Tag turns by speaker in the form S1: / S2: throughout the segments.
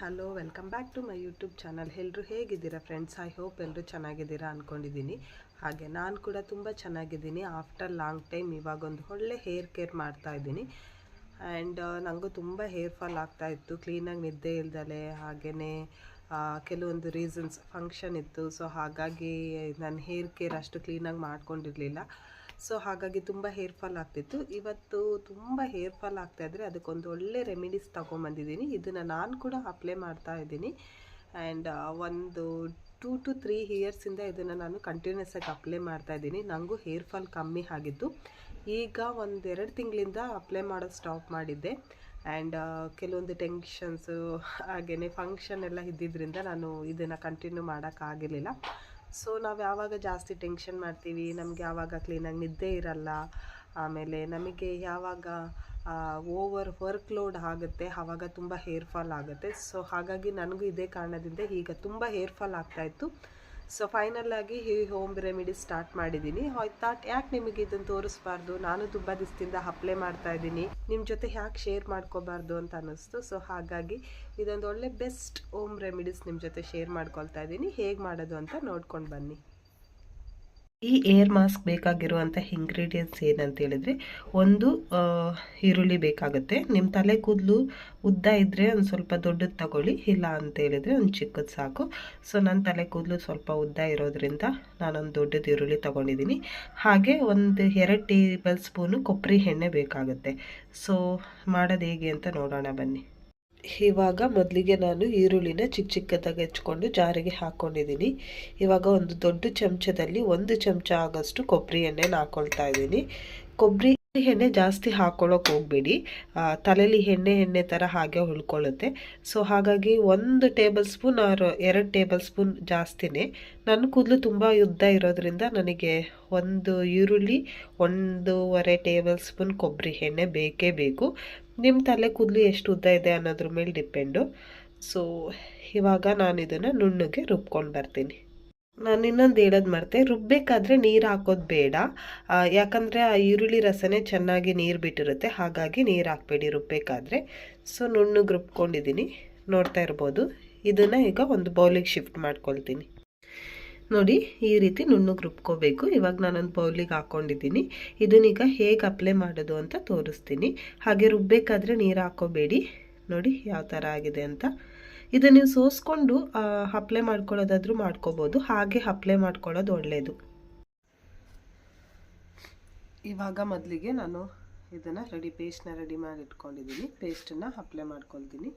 S1: Hello, welcome back to my YouTube channel. ಎಲ್ಲರೂ ಹೇಗಿದ್ದೀರಾ friends? I hope ಎಲ್ಲರೂ ಚೆನ್ನಾಗಿದ್ದೀರಾ ಅಂದ್ಕೊಂಡಿದ್ದೀನಿ ಹಾಗೆ ನಾನು ಕೂಡ ತುಂಬ ಚೆನ್ನಾಗಿದ್ದೀನಿ. ಆಫ್ಟರ್ ಲಾಂಗ್ ಟೈಮ್ ಇವಾಗ ಒಂದು ಒಳ್ಳೆ ಹೇರ್ ಕೇರ್ ಮಾಡ್ತಾ ಇದ್ದೀನಿ. ಆ್ಯಂಡ್ ನನಗೂ ತುಂಬ ಹೇರ್ ಫಾಲ್ ಆಗ್ತಾ ಇತ್ತು. ಕ್ಲೀನಾಗಿ ನಿದ್ದೆ ಇಲ್ದಲೆ ಹಾಗೆಯೇ ಕೆಲವೊಂದು ರೀಸನ್ಸ್ ಫಂಕ್ಷನ್ ಇತ್ತು. ಸೊ ಹಾಗಾಗಿ ನನ್ನ ಹೇರ್ ಕೇರ್ ಅಷ್ಟು ಕ್ಲೀನಾಗಿ ಮಾಡ್ಕೊಂಡಿರಲಿಲ್ಲ. ಸೊ ಹಾಗಾಗಿ ತುಂಬ ಹೇರ್ ಫಾಲ್ ಆಗ್ತಿತ್ತು. ಇವತ್ತು ತುಂಬ ಹೇರ್ ಫಾಲ್ ಆಗ್ತಾ ಇದ್ರೆ ಅದಕ್ಕೊಂದು ಒಳ್ಳೆ ರೆಮಿಡೀಸ್ ತಗೊಂಬಂದಿದ್ದೀನಿ. ಇದನ್ನು ನಾನು ಕೂಡ ಅಪ್ಲೈ ಮಾಡ್ತಾ ಇದ್ದೀನಿ. ಆ್ಯಂಡ್ ಒಂದು ಟೂ ಟು ತ್ರೀ ಇಯರ್ಸಿಂದ ಇದನ್ನು ನಾನು ಕಂಟಿನ್ಯೂಸ್ ಆಗಿ ಅಪ್ಲೈ ಮಾಡ್ತಾ ಇದ್ದೀನಿ. ನನಗೂ ಹೇರ್ ಫಾಲ್ ಕಮ್ಮಿ ಆಗಿತ್ತು ಈಗ ಒಂದೆರಡು ತಿಂಗಳಿಂದ ಅಪ್ಲೈ ಮಾಡೋದು ಸ್ಟಾಪ್ ಮಾಡಿದ್ದೆ. ಆ್ಯಂಡ್ ಕೆಲವೊಂದು ಟೆನ್ಷನ್ಸು ಹಾಗೆಯೇ ಫಂಕ್ಷನ್ ಎಲ್ಲ ಇದ್ದಿದ್ದರಿಂದ ನಾನು ಇದನ್ನು ಕಂಟಿನ್ಯೂ ಮಾಡೋಕ್ಕಾಗಿರಲಿಲ್ಲ ಸೊ ನಾವು ಯಾವಾಗ ಜಾಸ್ತಿ ಟೆನ್ಷನ್ ಮಾಡ್ತೀವಿ, ನಮಗೆ ಯಾವಾಗ ಕ್ಲೀನಾಗಿ ನಿದ್ದೆ ಇರಲ್ಲ, ಆಮೇಲೆ ನಮಗೆ ಯಾವಾಗ ಓವರ್ ವರ್ಕ್ ಲೋಡ್ ಆಗುತ್ತೆ ಆವಾಗ ತುಂಬ ಹೇರ್ ಫಾಲ್ ಆಗುತ್ತೆ. ಸೊ ಹಾಗಾಗಿ ನನಗೂ ಇದೇ ಕಾರಣದಿಂದ ಈಗ ತುಂಬ ಹೇರ್ ಫಾಲ್ ಆಗ್ತಾಯಿತ್ತು ಸೊ ಫೈನಲ್ ಆಗಿ ಈ ಹೋಮ್ ರೆಮಿಡಿ ಸ್ಟಾರ್ಟ್ ಮಾಡಿದ್ದೀನಿ ಥಾಟ್ ಯಾಕೆ ನಿಮಗೆ ಇದನ್ನು ತೋರಿಸ್ಬಾರ್ದು? ನಾನು ತುಂಬ ದಿವಸದಿಂದ ಅಪ್ಲೈ ಮಾಡ್ತಾ ಇದ್ದೀನಿ. ನಿಮ್ಮ ಜೊತೆ ಯಾಕೆ ಶೇರ್ ಮಾಡ್ಕೋಬಾರ್ದು ಅಂತ ಅನ್ನಿಸ್ತು. ಸೊ ಹಾಗಾಗಿ ಇದೊಂದು ಒಳ್ಳೆ ಬೆಸ್ಟ್ ಹೋಮ್ ರೆಮಿಡೀಸ್ ನಿಮ್ಮ ಜೊತೆ ಶೇರ್ ಮಾಡ್ಕೊಳ್ತಾ ಇದ್ದೀನಿ. ಹೇಗೆ ಮಾಡೋದು ಅಂತ ನೋಡ್ಕೊಂಡು ಬನ್ನಿ. ಈ ಏರ್ ಮಾಸ್ಕ್ ಬೇಕಾಗಿರುವಂಥ ಇಂಗ್ರೀಡಿಯೆಂಟ್ಸ್ ಏನಂತ ಹೇಳಿದ್ರೆ ಒಂದು ಈರುಳ್ಳಿ ಬೇಕಾಗುತ್ತೆ. ನಿಮ್ಮ ತಲೆ ಕೂದಲು ಉದ್ದ ಇದ್ದರೆ ಒಂದು ಸ್ವಲ್ಪ ದೊಡ್ಡದು ತಗೊಳ್ಳಿ, ಇಲ್ಲ ಅಂತ ಹೇಳಿದ್ರೆ ಒಂದು ಚಿಕ್ಕದು ಸಾಕು. ಸೊ ನನ್ನ ತಲೆ ಕೂದಲು ಸ್ವಲ್ಪ ಉದ್ದ ಇರೋದ್ರಿಂದ ನಾನೊಂದು ದೊಡ್ಡದು ಈರುಳ್ಳಿ ತೊಗೊಂಡಿದ್ದೀನಿ ಹಾಗೆ ಒಂದು ಎರಡು ಟೇಬಲ್ ಸ್ಪೂನು ಕೊಬ್ಬರಿ ಎಣ್ಣೆ ಬೇಕಾಗುತ್ತೆ. ಸೊ ಮಾಡೋದು ಹೇಗೆ ಅಂತ ನೋಡೋಣ ಬನ್ನಿ. ಇವಾಗ ಮೊದಲಿಗೆ ನಾನು ಈರುಳ್ಳಿನ ಚಿಕ್ಕ ಚಿಕ್ಕದಾಗಿ ಹೆಚ್ಕೊಂಡು ಜಾರಿಗೆ ಹಾಕ್ಕೊಂಡಿದ್ದೀನಿ ಇವಾಗ ಒಂದು ದೊಡ್ಡ ಚಮಚದಲ್ಲಿ ಒಂದು ಚಮಚ ಆಗೋಷ್ಟು ಕೊಬ್ಬರಿ ಎಣ್ಣೆನ ಹಾಕ್ಕೊಳ್ತಾ ಇದ್ದೀನಿ. ಕೊಬ್ಬರಿ ಎಣ್ಣೆ ಜಾಸ್ತಿ ಹಾಕೊಳ್ಳೋಕೆ ಹೋಗಬೇಡಿ. ತಲೆಯಲ್ಲಿ ಎಣ್ಣೆ ಎಣ್ಣೆ ಥರ ಹಾಗೆ ಉಳ್ಕೊಳ್ಳುತ್ತೆ. ಸೊ ಹಾಗಾಗಿ ಒಂದು ಟೇಬಲ್ ಸ್ಪೂನ್ ಅವರು ಎರಡು ಟೇಬಲ್ ಸ್ಪೂನ್ ಜಾಸ್ತಿನೇ. ನನ್ನ ಕೂದಲು ತುಂಬ ಉದ್ದ ಇರೋದ್ರಿಂದ ನನಗೆ ಒಂದು ಈರುಳ್ಳಿ, ಒಂದೂವರೆ ಟೇಬಲ್ ಸ್ಪೂನ್ ಕೊಬ್ಬರಿ ಎಣ್ಣೆ ಬೇಕೇ ಬೇಕು. ನಿಮ್ಮ ತಲೆ ಕೂದಲು ಎಷ್ಟು ಉದ್ದ ಇದೆ ಅನ್ನೋದ್ರ ಮೇಲೆ ಡಿಪೆಂಡು ಸೊ ಇವಾಗ ನಾನು ಇದನ್ನು ನುಣ್ಣಗೆ ರುಬ್ಕೊಂಡು ಬರ್ತೀನಿ. ನಾನು ಇನ್ನೊಂದು ಹೇಳೋದು ಮರ್ತೆ ರುಬ್ಬಬೇಕಾದ್ರೆ ನೀರು ಹಾಕೋದು ಬೇಡ. ಯಾಕಂದರೆ ಆ ಈರುಳ್ಳಿ ರಸನೇ ಚೆನ್ನಾಗಿ ನೀರು ಬಿಟ್ಟಿರುತ್ತೆ, ಹಾಗಾಗಿ ನೀರು ಹಾಕಬೇಡಿ ರುಬ್ಬಬೇಕಾದ್ರೆ ಸೊ, ನುಣ್ಣಗೆ ರುಬ್ಕೊಂಡಿದ್ದೀನಿ ನೋಡ್ತಾ ಇರ್ಬೋದು. ಇದನ್ನು ಈಗ ಒಂದು ಬೌಲಿಗೆ ಶಿಫ್ಟ್ ಮಾಡ್ಕೊಳ್ತೀನಿ. ನೋಡಿ, ಈ ರೀತಿ ನುಣ್ಣಗೆ ರುಬ್ಕೋಬೇಕು. ಇವಾಗ ನಾನೊಂದು ಬೌಲಿಗೆ ಹಾಕ್ಕೊಂಡಿದ್ದೀನಿ ಇದನ್ನೀಗ ಹೇಗೆ ಅಪ್ಲೈ ಮಾಡೋದು ಅಂತ ತೋರಿಸ್ತೀನಿ. ಹಾಗೆ ರುಬ್ಬೇಕಾದ್ರೆ ನೀರು ಹಾಕೋಬೇಡಿ. ನೋಡಿ, ಯಾವ ಥರ ಆಗಿದೆ ಅಂತ. ಇದನ್ನು ನೀವು ಸೋಸ್ಕೊಂಡು ಅಪ್ಲೈ ಮಾಡ್ಕೊಳ್ಳೋದಾದರೂ ಮಾಡ್ಕೋಬೋದು. ಹಾಗೆ ಅಪ್ಲೈ ಮಾಡ್ಕೊಳ್ಳೋದು ಒಳ್ಳೆಯದು ಇವಾಗ ಮೊದಲಿಗೆ ನಾನು ಇದನ್ನು ರೆಡಿ ಪೇಸ್ಟ್ನ ರೆಡಿ ಮಾಡಿ ಇಟ್ಕೊಂಡಿದ್ದೀನಿ. ಪೇಸ್ಟನ್ನು ಅಪ್ಲೈ ಮಾಡ್ಕೊಳ್ತೀನಿ.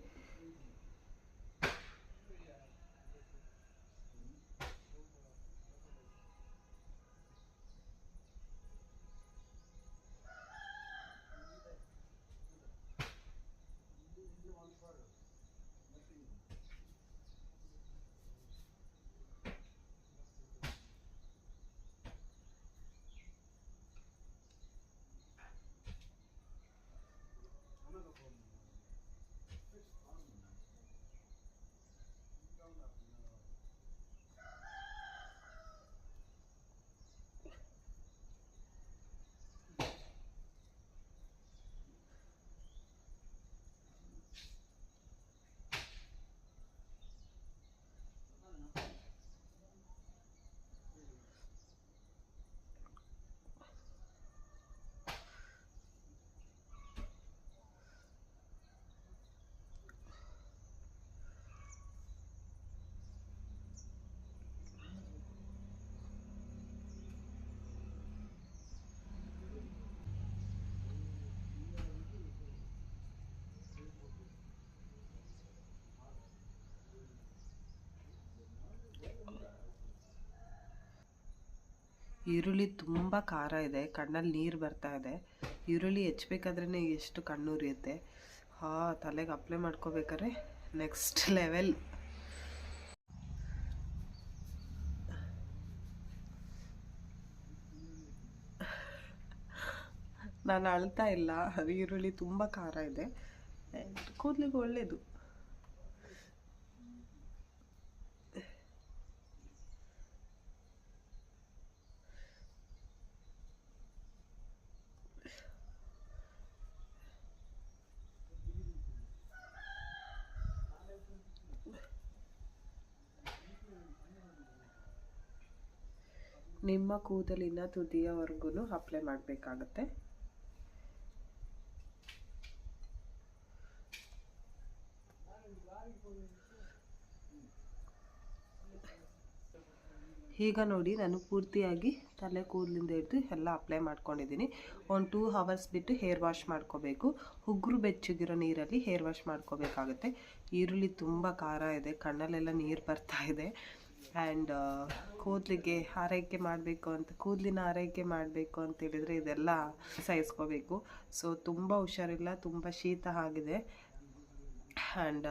S1: ಈರುಳ್ಳಿ ತುಂಬ ಖಾರ ಇದೆ, ಕಣ್ಣಲ್ಲಿ ನೀರು ಬರ್ತಾ ಇದೆ. ಈರುಳ್ಳಿ ಹೆಚ್ಚಬೇಕಾದ್ರೇ ಎಷ್ಟು ಕಣ್ಣು ಉರಿಯುತ್ತೆ ಹಾಂ, ತಲೆಗೆ ಅಪ್ಲೈ ಮಾಡ್ಕೋಬೇಕಾದ್ರೆ ನೆಕ್ಸ್ಟ್ ಲೆವೆಲ್ ನಾನು ಅಳ್ತಾ ಇಲ್ಲ ಈರುಳ್ಳಿ ತುಂಬ ಖಾರ ಇದೆ. ಕೂದಲಿಗೆ ಒಳ್ಳೆಯದು ನಿಮ್ಮ ಕೂದಲಿನ ತುದಿಯವರೆಗೂ ಅಪ್ಲೈ ಮಾಡಬೇಕಾಗತ್ತೆ. ಈಗ ನೋಡಿ ನಾನು ಪೂರ್ತಿಯಾಗಿ ತಲೆ ಕೂದಲಿಂದ ಹಿಡಿದು ಎಲ್ಲ ಅಪ್ಲೈ ಮಾಡ್ಕೊಂಡಿದ್ದೀನಿ. ಒಂದು ಟೂ ಹವರ್ಸ್ ಬಿಟ್ಟು ಹೇರ್ ವಾಶ್ ಮಾಡ್ಕೋಬೇಕು. ಉಗುರು ಬೆಚ್ಚಗಿರೋ ನೀರಲ್ಲಿ ಹೇರ್ ವಾಶ್ ಮಾಡ್ಕೋಬೇಕಾಗುತ್ತೆ. ಈರುಳ್ಳಿ ತುಂಬ ಖಾರ ಇದೆ. ಕಣ್ಣಲ್ಲೆಲ್ಲ ನೀರು ಬರ್ತಾ ಇದೆ. ಆ್ಯಂಡ್ ಕೂದಲಿಗೆ ಆರೈಕೆ ಮಾಡಬೇಕು ಅಂತ, ಕೂದಲಿನ ಆರೈಕೆ ಮಾಡಬೇಕು ಅಂತ ಹೇಳಿದರೆ ಇದೆಲ್ಲ ಸಹಿಸ್ಕೋಬೇಕು. ಸೊ ತುಂಬ ಹುಷಾರಿಲ್ಲ, ತುಂಬ ಶೀತ ಆಗಿದೆ. ಆ್ಯಂಡ್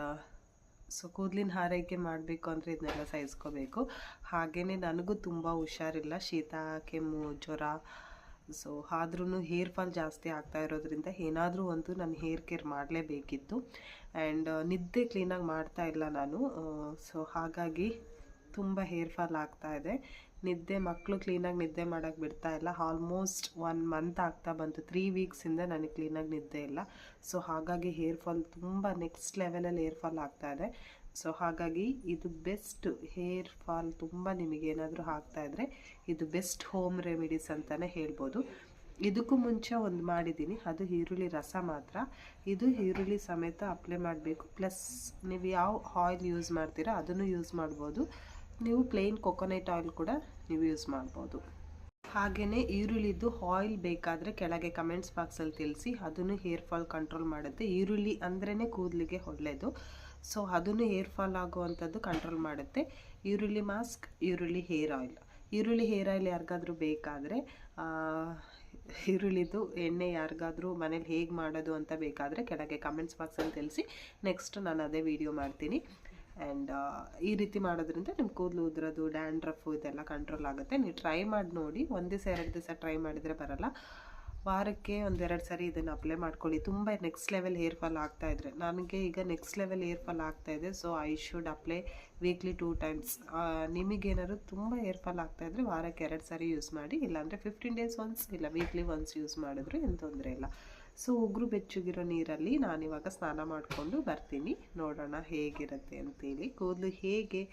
S1: ಸೊ ಕೂದಲಿನ ಆರೈಕೆ ಮಾಡಬೇಕು ಅಂದರೆ ಇದನ್ನೆಲ್ಲ ಸಹಿಸ್ಕೋಬೇಕು. ಹಾಗೆಯೇ ನನಗೂ ತುಂಬ ಹುಷಾರಿಲ್ಲ, ಶೀತ, ಕೆಮ್ಮು, ಜ್ವರ. ಸೊ ಆದ್ರೂ ಹೇರ್ ಫಾಲ್ ಜಾಸ್ತಿ ಆಗ್ತಾ ಇರೋದ್ರಿಂದ ಏನಾದರೂ ಒಂದು ನಾನು ಹೇರ್ ಕೇರ್ ಮಾಡಲೇಬೇಕಿತ್ತು. ಆ್ಯಂಡ್ ನಿದ್ದೆ ಕ್ಲೀನಾಗಿ ಮಾಡ್ತಾ ಇಲ್ಲ ನಾನು. ಸೊ ಹಾಗಾಗಿ ತುಂಬ ಹೇರ್ ಫಾಲ್ ಆಗ್ತಾ ಇದೆ. ನಿದ್ದೆ ಮಕ್ಕಳು ಕ್ಲೀನಾಗಿ ನಿದ್ದೆ ಮಾಡೋಕ್ಕೆ ಬಿಡ್ತಾ ಇಲ್ಲ. ಆಲ್ಮೋಸ್ಟ್ ಒನ್ ಮಂತ್ ಆಗ್ತಾ ಬಂತು. ತ್ರೀ ವೀಕ್ಸಿಂದ ನನಗೆ ಕ್ಲೀನಾಗಿ ನಿದ್ದೆ ಇಲ್ಲ. ಸೊ ಹಾಗಾಗಿ ಹೇರ್ ಫಾಲ್ ತುಂಬ ನೆಕ್ಸ್ಟ್ ಲೆವೆಲಲ್ಲಿ ಹೇರ್ ಫಾಲ್ ಆಗ್ತಾ ಇದೆ. ಸೊ ಹಾಗಾಗಿ ಇದು ಬೆಸ್ಟ್ ಹೇರ್ ಫಾಲ್ ತುಂಬ ನಿಮಗೇನಾದರೂ ಆಗ್ತಾ ಇದ್ದರೆ ಇದು ಬೆಸ್ಟ್ ಹೋಮ್ ರೆಮಿಡೀಸ್ ಅಂತಲೇ ಹೇಳ್ಬೋದು. ಇದಕ್ಕೂ ಮುಂಚೆ ಒಂದು ಮಾಡಿದ್ದೀನಿ ಅದು ಈರುಳ್ಳಿ ರಸ ಮಾತ್ರ. ಇದು ಈರುಳ್ಳಿ ಸಮೇತ ಅಪ್ಲೈ ಮಾಡಬೇಕು. ಪ್ಲಸ್ ನೀವು ಯಾವ ಆಯಿಲ್ ಯೂಸ್ ಮಾಡ್ತೀರಾ ಅದನ್ನು ಯೂಸ್ ಮಾಡ್ಬೋದು. ನೀವು ಪ್ಲೇನ್ ಕೊಕೊನೆಟ್ ಆಯಿಲ್ ಕೂಡ ನೀವು ಯೂಸ್ ಮಾಡ್ಬೋದು. ಹಾಗೆಯೇ ಈರುಳ್ಳಿದು ಆಯಿಲ್ ಬೇಕಾದರೆ ಕೆಳಗೆ ಕಮೆಂಟ್ಸ್ ಬಾಕ್ಸಲ್ಲಿ ತಿಳಿಸಿ, ಅದನ್ನು ಹೇರ್ ಫಾಲ್ ಕಂಟ್ರೋಲ್ ಮಾಡುತ್ತೆ. ಈರುಳ್ಳಿ ಅಂದ್ರೇ ಕೂದಲಿಗೆ ಒಳ್ಳೆಯದು ಸೊ ಅದನ್ನು ಹೇರ್ ಫಾಲ್ ಆಗುವಂಥದ್ದು ಕಂಟ್ರೋಲ್ ಮಾಡುತ್ತೆ. ಈರುಳ್ಳಿ ಮಾಸ್ಕ್ ಈರುಳ್ಳಿ ಹೇರ್ ಆಯಿಲ್ ಈರುಳ್ಳಿ ಹೇರ್ ಆಯಿಲ್ ಯಾರಿಗಾದರೂ ಬೇಕಾದರೆ ಈರುಳ್ಳಿದು ಎಣ್ಣೆ ಯಾರಿಗಾದರೂ ಮನೇಲಿ ಹೇಗೆ ಮಾಡೋದು ಅಂತ ಬೇಕಾದರೆ ಕೆಳಗೆ ಕಮೆಂಟ್ಸ್ ಬಾಕ್ಸಲ್ಲಿ ತಿಳಿಸಿ ನೆಕ್ಸ್ಟ್ ನಾನು ಅದೇ ವಿಡಿಯೋ ಮಾಡ್ತೀನಿ. ಆ್ಯಂಡ್ ಈ ರೀತಿ ಮಾಡೋದ್ರಿಂದ ನಿಮ್ಮ ಕೂದಲು ಉದ್ರೋದು ಡ್ಯಾಂಡ್ರಫು ಇದೆಲ್ಲ ಕಂಟ್ರೋಲ್ ಆಗುತ್ತೆ. ನೀವು ಟ್ರೈ ಮಾಡಿ ನೋಡಿ. ಒಂದು ದಿವಸ, ಎರಡು ದಿವಸ ಟ್ರೈ ಮಾಡಿದರೆ ಬರಲ್ಲ. ವಾರಕ್ಕೆ ಒಂದೆರಡು ಸರಿ ಇದನ್ನು ಅಪ್ಲೈ ಮಾಡ್ಕೊಳ್ಳಿ. ತುಂಬ ನೆಕ್ಸ್ಟ್ ಲೆವೆಲ್ ಹೇರ್ ಫಾಲ್ ಆಗ್ತಾ ಇದ್ರೆ. ನನಗೆ ಈಗ ನೆಕ್ಸ್ಟ್ ಲೆವೆಲ್ ಹೇರ್ ಫಾಲ್ ಆಗ್ತಾ ಇದೆ. So I should apply weekly two times ನಿಮಗೇನಾದ್ರು ತುಂಬ ಹೇರ್ ಫಾಲ್ ಆಗ್ತಾ ಇದ್ರೆ ವಾರಕ್ಕೆ ಎರಡು ಸಾರಿ ಯೂಸ್ ಮಾಡಿ. ಇಲ್ಲಾಂದರೆ ಫಿಫ್ಟೀನ್ ಡೇಸ್ ಒನ್ಸ್ ಇಲ್ಲ ವೀಕ್ಲಿ ಒನ್ಸ್ ಯೂಸ್ ಮಾಡಿದ್ರು ಏನು ತೊಂದರೆ ಇಲ್ಲ. ಸೊ ಉಗುರು ಬೆಚ್ಚಗಿರೋ ನೀರಲ್ಲಿ ನಾನಿವಾಗ ಸ್ನಾನ ಮಾಡಿಕೊಂಡು ಬರ್ತೀನಿ. ನೋಡೋಣ ಹೇಗಿರುತ್ತೆ ಅಂತೇಳಿ. ಕೂದಲು ಹೇಗೆ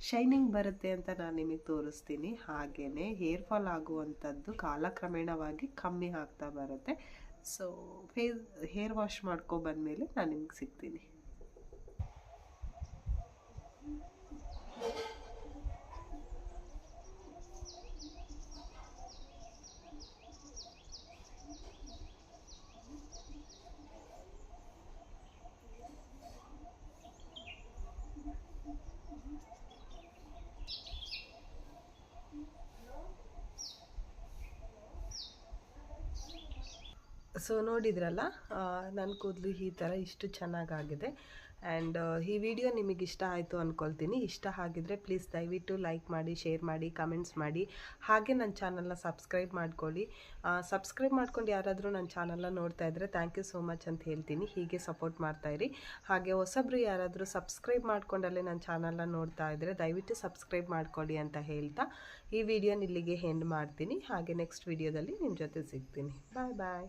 S1: ಶೈನಿಂಗ್ ಬರುತ್ತೆ ಅಂತ ನಾನು ನಿಮಗೆ ತೋರಿಸ್ತೀನಿ. ಹಾಗೆಯೇ ಹೇರ್ ಫಾಲ್ ಆಗುವಂಥದ್ದು ಕಾಲಕ್ರಮೇಣವಾಗಿ ಕಮ್ಮಿ ಆಗ್ತಾ ಬರುತ್ತೆ. ಸೊ ಫೇಸ್ ಹೇರ್ ವಾಶ್ ಮಾಡ್ಕೊ ಬಂದಮೇಲೆ ನಾನು ನಿಮ್ಗೆ ಸಿಗ್ತೀನಿ. ಸೊ ನೋಡಿದ್ರಲ್ಲ ನನ್ನ ಕೂದಲು ಈ ಥರ ಇಷ್ಟು ಚೆನ್ನಾಗಾಗಿದೆ. ಆ್ಯಂಡ್ ಈ ವಿಡಿಯೋ ನಿಮಗೆ ಇಷ್ಟ ಆಯಿತು ಅಂದ್ಕೊಳ್ತೀನಿ ಇಷ್ಟ ಆಗಿದ್ರೆ ಪ್ಲೀಸ್ ದಯವಿಟ್ಟು ಲೈಕ್ ಮಾಡಿ ಶೇರ್ ಮಾಡಿ ಕಮೆಂಟ್ಸ್ ಮಾಡಿ. ಹಾಗೆ ನನ್ನ ಚಾನಲ್ನ ಸಬ್ಸ್ಕ್ರೈಬ್ ಮಾಡ್ಕೊಳ್ಳಿ. ಸಬ್ಸ್ಕ್ರೈಬ್ ಮಾಡ್ಕೊಂಡು ಯಾರಾದರೂ ನನ್ನ ಚಾನಲ್ನ ನೋಡ್ತಾ ಇದ್ದರೆ ಥ್ಯಾಂಕ್ ಯು ಸೋ ಮಚ್ ಅಂತ ಹೇಳ್ತೀನಿ. ಹೀಗೆ ಸಪೋರ್ಟ್ ಮಾಡ್ತಾಯಿರಿ ಹಾಗೆ ಹೊಸಬ್ರು ಯಾರಾದರೂ ಸಬ್ಸ್ಕ್ರೈಬ್ ಮಾಡ್ಕೊಂಡಲ್ಲೇ ನನ್ನ ಚಾನಲ್ನ ನೋಡ್ತಾ ಇದ್ದರೆ ದಯವಿಟ್ಟು ಸಬ್ಸ್ಕ್ರೈಬ್ ಮಾಡ್ಕೊಳ್ಳಿ ಅಂತ ಹೇಳ್ತಾ ಈ ವಿಡಿಯೋನ ಇಲ್ಲಿಗೆ ಹೆಂಡ್ ಮಾಡ್ತೀನಿ. ಹಾಗೆ ನೆಕ್ಸ್ಟ್ ವಿಡಿಯೋದಲ್ಲಿ ನಿಮ್ಮ ಜೊತೆ ಸಿಗ್ತೀನಿ. ಬಾಯ್ ಬಾಯ್